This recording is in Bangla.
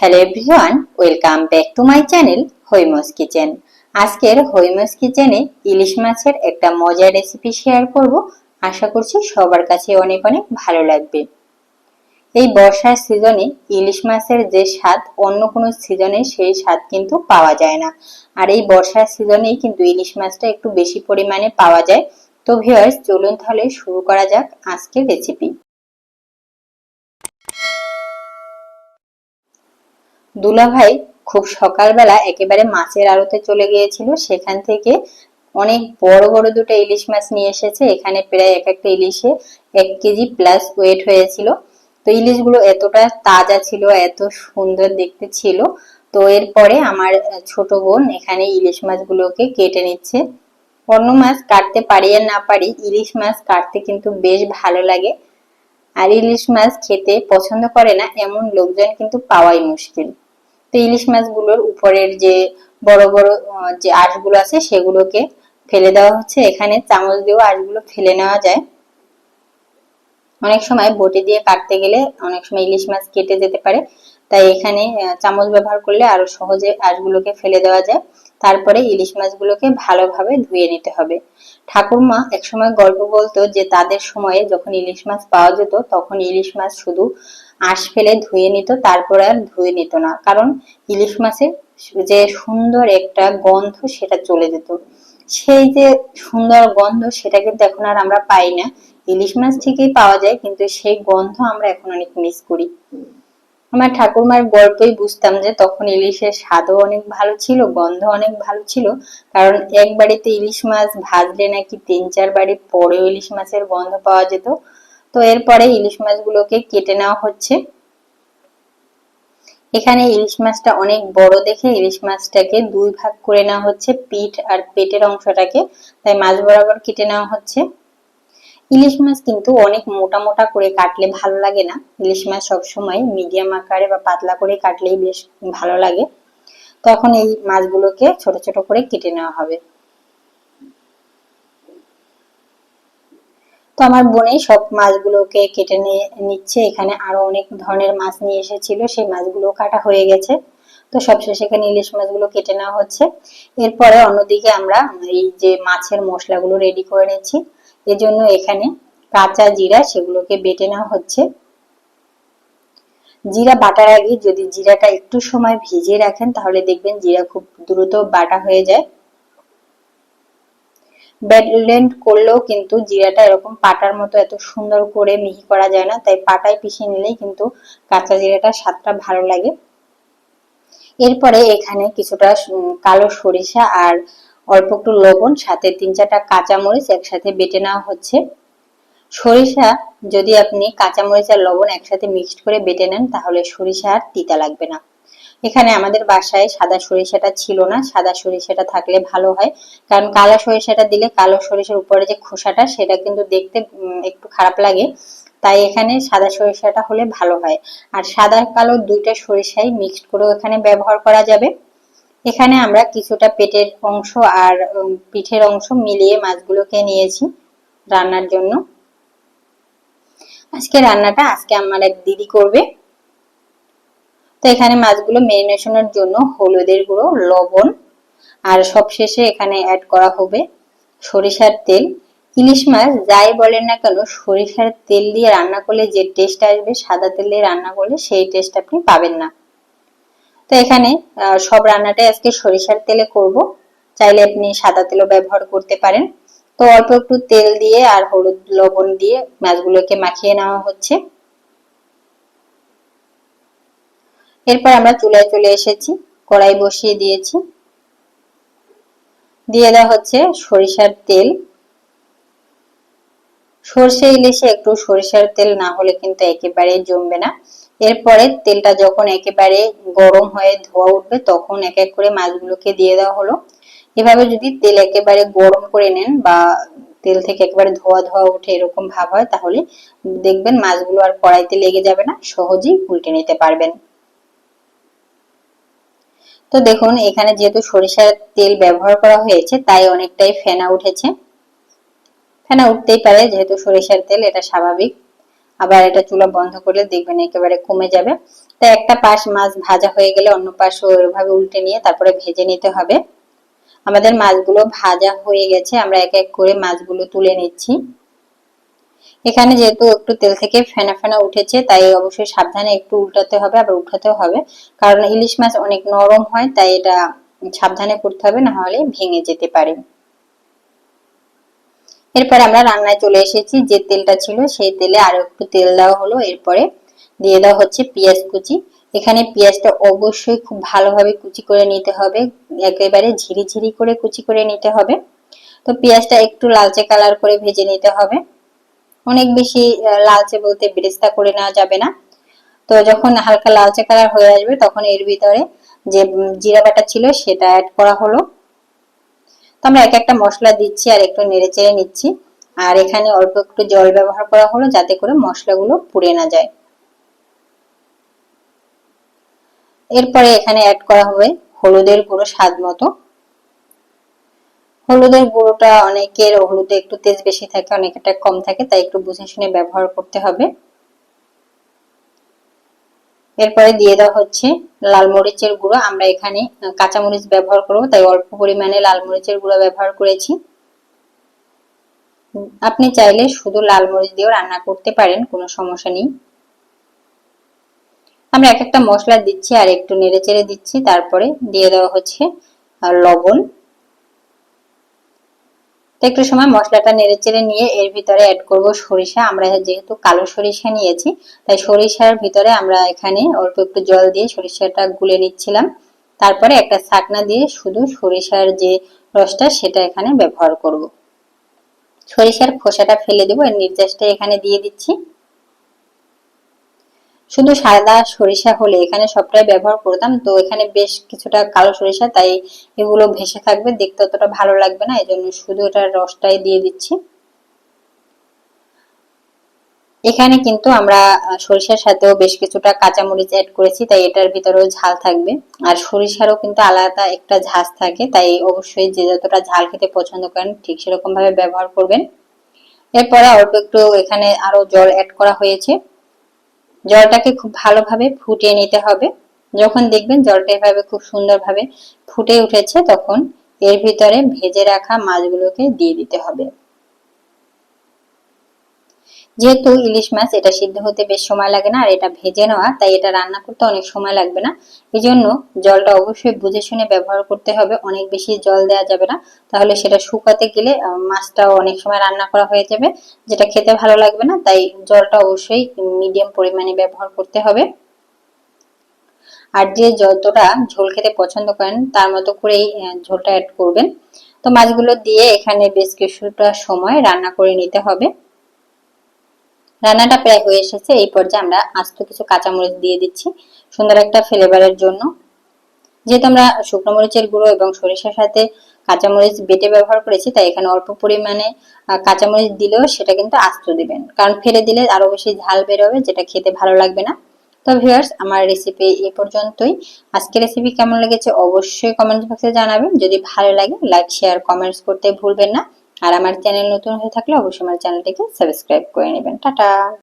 Hello everyone welcome back to my channel Haima's kitchen আজকের হৈমস কিচেনে ইলিশ মাছের একটা মজার রেসিপি শেয়ার করব। আশা করছি সবার কাছে অনেক অনেক ভালো লাগবে। এই বর্ষার সিজনে ইলিশ মাছের যে স্বাদ, অন্য কোনো সিজনে সেই স্বাদ কিন্তু পাওয়া যায় না। আর এই বর্ষার সিজনেই কিন্তু ইলিশ মাছটা একটু বেশি পরিমাণে পাওয়া যায়। তো ভিউয়ার্স চলুন তাহলে শুরু করা যাক আজকের রেসিপি দুলাভাই খুব সকালবেলা একেবারে মাছের আড়তে চলে গিয়েছিল। সেখান থেকে অনেক বড় বড় দুটো ইলিশ মাছ নিয়ে এসেছে। এখানে প্রায় এক একটা ইলিশে এক কেজি প্লাস ওয়েট হয়েছিল। তো ইলিশগুলো এতটা তাজা ছিল, এত সুন্দর দেখতে ছিল। তো এরপরে আমার ছোট বোন এখানে ইলিশ মাছগুলোকে কেটে নিচ্ছে। অন্য মাছ কাটতে পারি আর না পারি, ইলিশ মাছ কাটতে কিন্তু বেশ ভালো লাগে। আর ইলিশ মাছ খেতে পছন্দ করে না এমন লোকজন কিন্তু পাওয়াই মুশকিল। তো ইলিশ মাছগুলোর উপরের যে বড় বড় যে আঁশগুলো আছে সেগুলোকে ফেলে দেওয়া হচ্ছে। এখানে চামচ দিয়েও আঁশগুলো ফেলে নেওয়া যায়। অনেক সময় বটি দিয়ে কাটতে গেলে অনেক সময় ইলিশ মাছ কেটে যেতে পারে। তাই এখানে চামচ ব্যবহার করলে আরও সহজে আঁশগুলোকে ফেলে দেওয়া যায়। তারপরে ইলিশ মাছগুলোকে ভালোভাবে ধুয়ে নিতে হবে। ঠাকুরমা একসময় গল্প বলতো যে, তাদের সময়ে যখন ইলিশ মাছ পাওয়া যেত, তখন ইলিশ মাছ শুধু আঁশ ফেলে ধুয়ে নিত, তারপর আর ধুয়ে নিত না। কারণ ইলিশ মাছের যে সুন্দর একটা গন্ধ সেটা চলে যেত। সেই যে সুন্দর গন্ধ সেটা কিন্তু এখন আর আমরা পাই না। ইলিশ মাছ ঠিকই পাওয়া যায়, কিন্তু সেই গন্ধ আমরা এখন অনেক মিস করি। আমার ঠাকুরমার গল্পই বুঝতাম যে তখন ইলিশের স্বাদও অনেক ভালো ছিল গন্ধ অনেক ভালো ছিল। কারণ এক বাড়িতে ইলিশ মাছ ভাজলে নাকি তিন চার বাড়ি পরেও ইলিশ মাছের গন্ধ পাওয়া যেত। তো এরপরে ইলিশ মাছগুলোকে কেটে নেওয়া হচ্ছে। এখানে ইলিশ মাছটা অনেক বড় দেখে ইলিশ মাছটাকে দুই ভাগ করে নেওয়া হচ্ছে, পিঠ আর পেটের অংশটাকে। তাই মাছ বরাবর কেটে নেওয়া হচ্ছে। ইলিশ মাছ কিন্তু অনেক মোটা মোটা করে কাটলে ভালো লাগে না। ইলিশ মাছ সবসময় মিডিয়াম আকারে বা পাতলা করে কাটলেই বেশ ভালো লাগে। তখন এই মাছগুলোকে ছোট ছোট করে কেটে নেওয়া হবে। তো আমার বোনেই সব মাছগুলোকে কেটে নিয়ে নিচ্ছে। এখানে আরও অনেক ধরনের মাছ নিয়ে এসেছিল। সেই মাছগুলো কাটা হয়ে গেছে। তো সবশেষে এখানে ইলিশ মাছগুলো কেটে নেওয়া হচ্ছে। এরপরে অন্যদিকে আমরা এই যে মাছের মশলাগুলো রেডি করে নিচ্ছি। এজন্য এখানে কাঁচা জিরা সেগুলোকে বেটে নেওয়া হচ্ছে। জিরা বাটার আগে যদি জিরাটা একটু সময় ভিজিয়ে রাখেন, তাহলে দেখবেন জিরা খুব দ্রুত বাটা হয়ে যায়। ব্লেন্ড করলেও কিন্তু জিরাটা এরকম পাটার মতো এত সুন্দর করে মিহি করা যায় না, তাই পাটায় পিষে নিলেই কিন্তু কাঁচা জিরাটা স্বাদটা ভালো লাগে। এরপরে এখানে কিছুটা কালো সরিষা আর অল্প একটু লবণ, সাথে তিন চারটা কাঁচামরিচ একসাথে বেটে নেওয়া হচ্ছে। সরিষা, যদি আপনি কাঁচামরিচ আর লবণ একসাথে মিক্সড করে বেটে নেন, তাহলে সরিষা আর তিতা লাগবে না। এখানে আমাদের বাসায় সাদা সরিষাটা ছিল না। সাদা সরিষাটা থাকলে ভালো হয়। কারণ কালো সরিষাটা দিলে কালো সরিষার উপরে যে খোসাটা, সেটা কিন্তু দেখতে একটু খারাপ লাগে। তাই এখানে সাদা সরিষাটা হলে ভালো হয়। আর সাদা কালো দুইটা সরিষাই মিক্সড করেও এখানে ব্যবহার করা যাবে। এখানে আমরা কিছুটা পেটের অংশ আর পিঠের অংশ মিলিয়ে মাছগুলোকে নিয়েছি রান্নার জন্য। আজকে রান্নাটা, আজকে আমার এক দিদি করবে। তো এখানে মাছগুলো মেরিনেশনের জন্য হলুদের গুঁড়ো, লবণ, আর সবশেষে এখানে অ্যাড করা হবে সরিষার তেল। ইলিশ মাছ যাই বলেন না কেন, সরিষার তেল দিয়ে রান্না করলে যে টেস্ট আসবে, সাদা তেল দিয়ে রান্না করলে সেই টেস্ট আপনি পাবেন না। তো এখানে সব রান্নাটাই আজকে সরিষার তেলে করব। চাইলে আপনি সাদা তেলও ব্যবহার করতে পারেন। তো অল্প একটু তেল দিয়ে আর হলুদ লবণ দিয়ে মাছগুলোকে মাখিয়ে নেওয়া হচ্ছে। এরপর আমরা চুলায় চলে এসেছি, কড়াই বসিয়ে দিয়েছি। দিয়ে দেওয়া হচ্ছে সরিষার তেল। সর্ষে ইলিশে একটু সরিষার তেল না হলে কিন্তু একেবারে জমবে না। এরপরে তেলটা যখন একেবারে গরম হয়ে ধোয়া উঠবে, তখন এক এক করে মাছগুলোকে দিয়ে দেওয়া হলো। এভাবে যদি তেল একেবারে গরম করে নেন বা তেল থেকে একেবারে ধোয়া ধোয়া উঠে এরকম ভাব হয়, তাহলে দেখবেন মাছগুলো আর কড়াইতে লেগে যাবে না, সহজেই উল্টে নিতে পারবেন। তো দেখুন, এখানে যেহেতু সরিষার তেল ব্যবহার করা হয়েছে, তাই অনেকটাই ফেনা উঠেছে। ফেনা উঠতেই পারে, যেহেতু সরিষার তেল, এটা স্বাভাবিক। আবার এটা চুলা বন্ধ করলে দেখবেন একেবারে কমে যাবে। তো একটা পাশ মাছ ভাজা হয়ে গেলে অন্য পাশ ওইভাবে উল্টে নিয়ে তারপরে ভেজে নিতে হবে। আমাদের মাছগুলো ভাজা হয়ে গেছে, আমরা এক এক করে মাছগুলো তুলে নিচ্ছি। এখানে যেহেতু একটু তেল থেকে ফেনা ফেনা উঠেছে, তাই অবশ্যই সাবধানে একটু উল্টাতে হবে, আবার উঠাতেও হবে। কারণ ইলিশ মাছ অনেক নরম হয়, তাই এটা সাবধানে করতে হবে, না হলে ভেঙে যেতে পারে। এরপরে আমরা রান্নায় চলে এসেছি। যে তেলটা ছিল সেই তেলে আরও একটু তেল দেওয়া হলো। এরপরে দিয়ে দেওয়া হচ্ছে পেঁয়াজ কুচি। এখানে পেঁয়াজটা অবশ্যই খুব ভালোভাবে কুচি করে নিতে হবে। একেবারে ঝিরি ঝিরি করে কুচি করে নিতে হবে। তো পেঁয়াজটা একটু লালচে কালার করে ভেজে নিতে হবে। অনেক বেশি লালচে বলতে বেরেস্তা করে নেওয়া যাবে না। তো যখন হালকা লালচে কালার হয়ে আসবে, তখন এর ভিতরে যে জিরা বাটা ছিল সেটা অ্যাড করা হলো। তো আমরা এক একটা মশলা দিচ্ছি আর একটু নেড়ে চেড়ে নিচ্ছি। আর এখানে অল্প একটু জল ব্যবহার করা হলো যাতে করে মশলাগুলো পুড়ে না যায়। এরপরে এখানে অ্যাড করা হবে হলুদের গুঁড়ো স্বাদ মতো। হলুদের গুঁড়োটা অনেকের হলুদে একটু তেজ বেশি থাকে, অনেকটা কম থাকে, তাই একটু বুঝে শুনে ব্যবহার করতে হবে। এরপরে দিয়ে দেওয়া হচ্ছে লাল মরিচের গুঁড়ো। আমরা এখানে কাঁচা মরিচ ব্যবহার করব, তাই অল্প পরিমাণে লাল মরিচের গুঁড়ো ব্যবহার করেছি। আপনি চাইলে শুধু লাল মরিচ দিয়েও রান্না করতে পারেন, কোনো সমস্যা নেই। আমরা এক একটা মশলা দিচ্ছি আর একটু নেড়ে চেড়ে দিচ্ছি। তারপরে দিয়ে দেওয়া হচ্ছে লবণ। তো একটু সময় মশলাটা নেড়ে চেড়ে নিয়ে এর ভিতরে অ্যাড করব সরিষা। আমরা যেহেতু কালো সরিষা নিয়েছি, তাই সরিষার ভিতরে আমরা এখানে অল্প একটু জল দিয়ে সরিষাটা গুলে নিচ্ছিলাম। তারপরে একটা ছাকনা দিয়ে শুধু সরিষার যে রসটা, সেটা এখানে ব্যবহার করব। সরিষার খোসাটা ফেলে দেবো, এর নির্যাসটা এখানে দিয়ে দিচ্ছি। শুধু সাদা সরিষা হলে এখানে সবটাই ব্যবহার করতাম। তো এখানে বেশ কিছুটা কালো সরিষা, তাই এগুলো ভেসে থাকবে। দেখতে অতটা ভালো লাগবে না এই জন্য শুধু এটার রসটাই দিয়ে দিচ্ছি। এখানে কিন্তু আমরা সরিষার সাথেও বেশ কিছুটা কাঁচামরিচ অ্যাড করেছি, তাই এটার ভিতরেও ঝাল থাকবে। আর সরিষারও কিন্তু আলাদা একটা ঝাঁজ থাকে, তাই অবশ্যই যে যতটা ঝাল খেতে পছন্দ করেন, ঠিক সেরকম ভাবে ব্যবহার করবেন। এরপরে অল্প একটু এখানে আরও জল অ্যাড করা হয়েছে। জলটাকে খুব ভালোভাবে ফুটিয়ে নিতে হবে। যখন দেখবেন জলটা এভাবে খুব সুন্দরভাবে ফুটে উঠেছে, তখন এর ভিতরে ভেজে রাখা মাছগুলোকে দিয়ে দিতে হবে। যেহেতু ইলিশ মাছ, এটা সিদ্ধ হতে বেশ সময় লাগে না আর এটা ভেজে নেওয়া, তাই এটা রান্না করতে অনেক সময় লাগবে না। এই জন্য জলটা অবশ্যই বুঝে শুনে ব্যবহার করতে হবে, অনেক বেশি জল দেওয়া যাবে না। তাহলে সেটা শুকাতে গেলে মাছটাও অনেক সময় রান্না করা হয়ে যাবে, যেটা খেতে ভালো লাগবে না, তাই জলটা অবশ্যই মিডিয়াম পরিমাণে ব্যবহার করতে হবে। আর যে যতটা ঝোল খেতে পছন্দ করেন, তার মতো করেই ঝোলটা অ্যাড করবেন। তো মাছগুলো দিয়ে এখানে বেশ কিছুটা সময় রান্না করে নিতে হবে। রান্নাটা প্রায় হয়ে এসেছে। এই পর্যায়ে আমরা আস্ত কিছু কাঁচামরিচ দিয়ে দিচ্ছি, সুন্দর একটা ফ্লেভারের জন্য। যেহেতু আমরা শুকনো মরিচের গুঁড়ো এবং সরিষার সাথে কাঁচামরিচ বেটে ব্যবহার করেছি, তাই এখানে অল্প পরিমাণে কাঁচামরিচ দিলেও সেটা কিন্তু আস্ত দিবেন। কারণ ফেলে দিলে আরও বেশি ঝাল বেরোবে, যেটা খেতে ভালো লাগবে না। তো ভিউয়ার্স আমার রেসিপি এ পর্যন্তই। আজকে রেসিপি কেমন লেগেছে অবশ্যই কমেন্ট বক্সে জানাবেন। যদি ভালো লাগে লাইক শেয়ার কমেন্টস করতে ভুলবেন না। আর আমার চ্যানেল নতুন হয়ে থাকলে অবশ্যই আমার চ্যানেলটিকে সাবস্ক্রাইব করে নেবেন। টাটা!